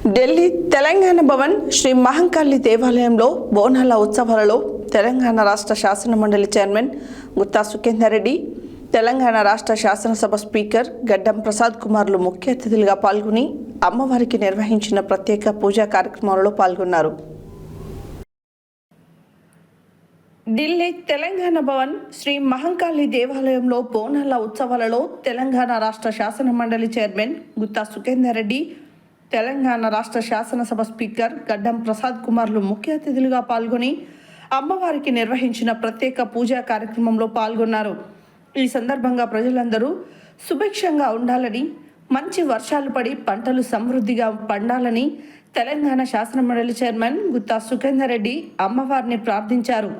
ఢిల్లీ తెలంగాణ భవన్ శ్రీ మహంకాళి దేవాలయంలో బోనాల ఉత్సవాలలో తెలంగాణ రాష్ట్ర శాసన మండలి చైర్మన్ గుత్తా సుఖేందర్ రెడ్డి తెలంగాణ రాష్ట్ర శాసనసభ స్పీకర్ గడ్డం ప్రసాద్ కుమార్లు ముఖ్య అతిథులుగా పాల్గొని అమ్మవారికి నిర్వహించిన ప్రత్యేక పూజా కార్యక్రమాలలో పాల్గొన్నారు. ఢిల్లీ తెలంగాణ భవన్ శ్రీ మహంకాళి దేవాలయంలో బోనాల ఉత్సవాలలో తెలంగాణ రాష్ట్ర శాసన మండలి చైర్మన్ గుత్తా సుఖేందర్ రెడ్డి తెలంగాణ రాష్ట్ర శాసనసభ స్పీకర్ గడ్డం ప్రసాద్ కుమార్లు ముఖ్య అతిథులుగా పాల్గొని అమ్మవారికి నిర్వహించిన ప్రత్యేక పూజా కార్యక్రమంలో పాల్గొన్నారు. ఈ సందర్భంగా ప్రజలందరూ సుభిక్షంగా ఉండాలని మంచి వర్షాలు పడి పంటలు సమృద్ధిగా పండాలని తెలంగాణ శాసన మండలి చైర్మన్ గుత్తా సుఖేందర్ రెడ్డి అమ్మవారిని ప్రార్థించారు.